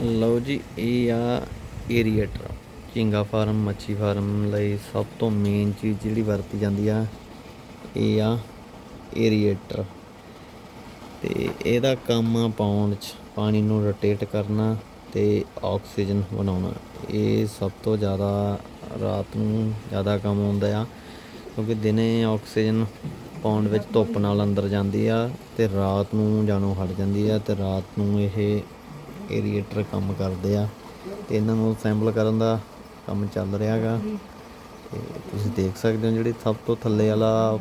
ਲਓ ਜੀ, ਇਹ ਆ ਏਰੀਏਟਰ। ਝੀਂਗਾ ਫਾਰਮ, ਮੱਛੀ ਫਾਰਮ ਲਈ ਸਭ ਤੋਂ ਮੇਨ ਚੀਜ਼ ਜਿਹੜੀ ਵਰਤੀ ਜਾਂਦੀ ਆ, ਇਹ ਆ ਏਰੀਏਟਰ। ਤੇ ਇਹਦਾ ਕੰਮ ਆ ਪਾਉਣ ਚ, ਪਾਣੀ ਨੂੰ ਰੋਟੇਟ ਕਰਨਾ ਤੇ ਆਕਸੀਜਨ ਬਣਾਉਣਾ। ਇਹ ਸਭ ਤੋਂ ਜ਼ਿਆਦਾ ਰਾਤ ਨੂੰ ਜ਼ਿਆਦਾ ਕੰਮ ਆਉਂਦਾ ਆ, ਕਿਉਂਕਿ ਦਿਨੇ ਆਕਸੀਜਨ ਪਾਉਣ ਵਿੱਚ ਧੁੱਪ ਨਾਲ ਅੰਦਰ ਜਾਂਦੀ ਆ ਤੇ ਰਾਤ ਨੂੰ ਜਾਣੋਂ ਹਟ ਜਾਂਦੀ ਆ ਤੇ ਰਾਤ ਨੂੰ ਇਹ ਏਰੀਏਟਰ ਕੰਮ ਕਰਦੇ ਆ ਤੇ ਇਹਨਾਂ ਨੂੰ ਅਸੈਂਬਲ ਕਰਨ ਦਾ ਕੰਮ ਚੱਲ ਰਿਹਾ ਹੈਗਾ ਤੇ ਤੁਸੀਂ ਦੇਖ ਸਕਦੇ ਹੋ ਜਿਹੜੀ ਸਭ ਤੋਂ ਥੱਲੇ ਵਾਲਾ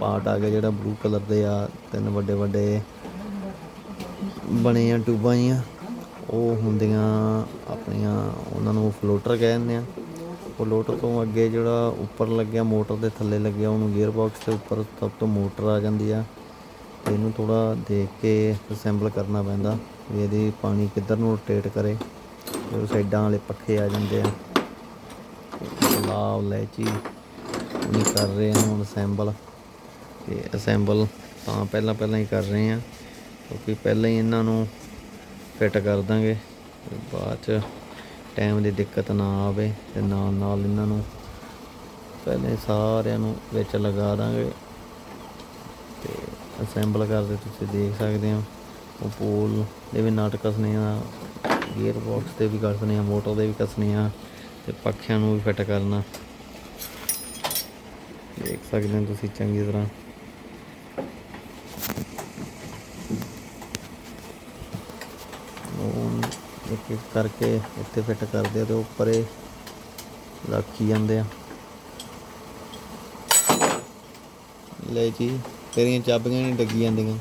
ਪਾਰਟ ਆ ਗਿਆ ਜਿਹੜਾ ਬਲੂ ਕਲਰ ਦੇ ਆ, ਤਿੰਨ ਵੱਡੇ ਵੱਡੇ ਬਣੇ ਆ ਟੂਬਾਂ ਜੀਆਂ। ਉਹ ਹੁੰਦੀਆਂ ਆਪਣੀਆਂ, ਉਹਨਾਂ ਨੂੰ ਫਲੋਟਰ ਕਹਿੰਦੇ ਆ। ਫਲੋਟਰ ਤੋਂ ਅੱਗੇ ਜਿਹੜਾ ਉੱਪਰ ਲੱਗਿਆ ਮੋਟਰ ਦੇ ਥੱਲੇ ਲੱਗਿਆ, ਉਹਨੂੰ ਗੀਅਰ ਬਾਕਸ ਦੇ ਉੱਪਰ ਸਭ ਤੋਂ ਮੋਟਰ ਆ ਜਾਂਦੀ ਆ। ਤੇ ਇਹਨੂੰ ਥੋੜਾ ਦੇਖ ਕੇ ਅਸੈਂਬਲ ਕਰਨਾ ਪੈਂਦਾ। ਵੀ ਇਹਦੀ ਪਾਣੀ ਕਿੱਧਰ ਨੂੰ ਰੋਟੇਟ ਕਰੇ। ਉਹ ਸਾਈਡਾਂ ਵਾਲੇ ਪੱਖੇ ਆ ਜਾਂਦੇ ਆ। ਲਾਵ ਲੈਚੀ। ਨਹੀਂ ਕਰ ਰਹੇ ਹਾਂ ਹੁਣ ਅਸੈਂਬਲ ਤੇ ਅਸੈਂਬਲ ਤਾਂ ਪਹਿਲਾਂ ਪਹਿਲਾਂ ਹੀ ਕਰ ਰਹੇ ਹਾਂ ਕਿਉਂਕਿ ਪਹਿਲਾਂ ਹੀ ਇਹਨਾਂ ਨੂੰ ਫਿੱਟ ਕਰ ਦਾਂਗੇ। ਬਾਅਦ ਚ ਟਾਈਮ ਦੀ ਦਿੱਕਤ ਨਾ ਆਵੇ ਤੇ ਨਾਲ ਨਾਲ ਇਹਨਾਂ ਨੂੰ ਪਹਿਲੇ ਸਾਰਿਆਂ ਨੂੰ ਵਿੱਚ ਲਗਾ ਦਾਂਗੇ। ਤੇ ਅਸੈਂਬਲ ਕਰਦੇ ਤੁਸੀਂ ਦੇਖ ਸਕਦੇ ਹੋ। ਪੋਲ ਦੇ ਵੀ ਨਾਟ ਕੱਸਣੇ ਆ ਗੀਅਰ ਬਾਕਸ ਤੇ ਵੀ ਕੱਸਣੇ ਆ ਮੋਟਰ ਦੇ ਵੀ ਕੱਸਣੇ ਆ, ਤੇ ਪੱਖਿਆਂ ਨੂੰ ਵੀ ਫਿੱਟ ਕਰਨਾ। ਦੇਖ ਸਕਦੇ ਹੋ ਤੁਸੀਂ ਚੰਗੀ ਤਰ੍ਹਾਂ। ਇੱਕ ਇੱਕ ਕਰਕੇ ਉੱਤੇ ਫਿੱਟ ਕਰਦੇ ਆ ਤੇ ਉੱਪਰ ਰੱਖੀ ਜਾਂਦੇ ਆ। ਲੈ ਜੀ, ਤੇਰੀਆਂ ਚਾਬੀਆਂ ਨਹੀਂ ਡੱਗੀ ਜਾਂਦੀਆਂ।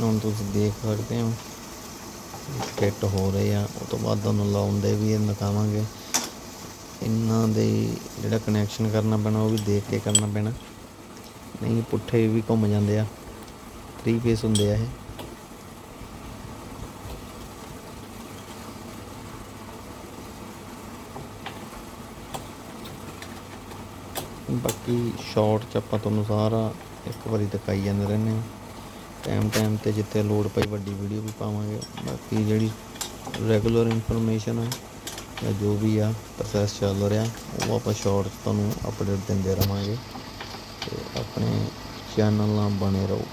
ਹੁਣ ਤੁਸੀਂ ਦੇਖ ਸਕਦੇ ਹੋ। ਫਿੱਟ ਹੋ ਰਹੇ ਆ। ਉਹ ਤੋਂ ਬਾਅਦ ਤੁਹਾਨੂੰ ਲਾਉਂਦੇ ਵੀ ਇਹ ਦਿਖਾਵਾਂਗੇ। ਇਹਨਾਂ ਦੇ ਜਿਹੜਾ ਕਨੈਕਸ਼ਨ ਕਰਨਾ ਪੈਣਾ, ਉਹ ਵੀ ਦੇਖ ਕੇ ਕਰਨਾ ਪੈਣਾ। ਨਹੀਂ, ਪੁੱਠੇ ਵੀ ਘੁੰਮ ਜਾਂਦੇ ਆ। 3 ਫੇਸ ਹੁੰਦੇ ਆ ਇਹ। ਬਾਕੀ ਸ਼ਾਰਟ ਚ ਆਪਾਂ ਤੁਹਾਨੂੰ ਸਾਰਾ ਇੱਕ ਵਾਰੀ ਦਿਖਾਈ ਜਾਂਦੇ ਰਹਿੰਦੇ ਹਾਂ ਟਾਈਮ ਟਾਈਮ ਤੇ ਜਿੱਥੇ ਲੋੜ ਪਈ ਵੱਡੀ ਵੀਡੀਓ ਵੀ ਪਾਵਾਂਗੇ। ਬਾਕੀ ਜਿਹੜੀ ਰੈਗੂਲਰ ਇਨਫੋਰਮੇਸ਼ਨ ਹੈ ਜਾਂ ਜੋ ਵੀ ਆ ਪ੍ਰੋਸੈਸ ਚੱਲ ਰਿਹਾ, ਉਹ ਆਪਾਂ ਸ਼ਾਰਟ ਤੁਹਾਨੂੰ ਅਪਡੇਟ ਦਿੰਦੇ ਰਵਾਂਗੇ ਤੇ ਆਪਣੇ ਚੈਨਲ ਨਾਲ ਬਣੇ ਰਹੋ।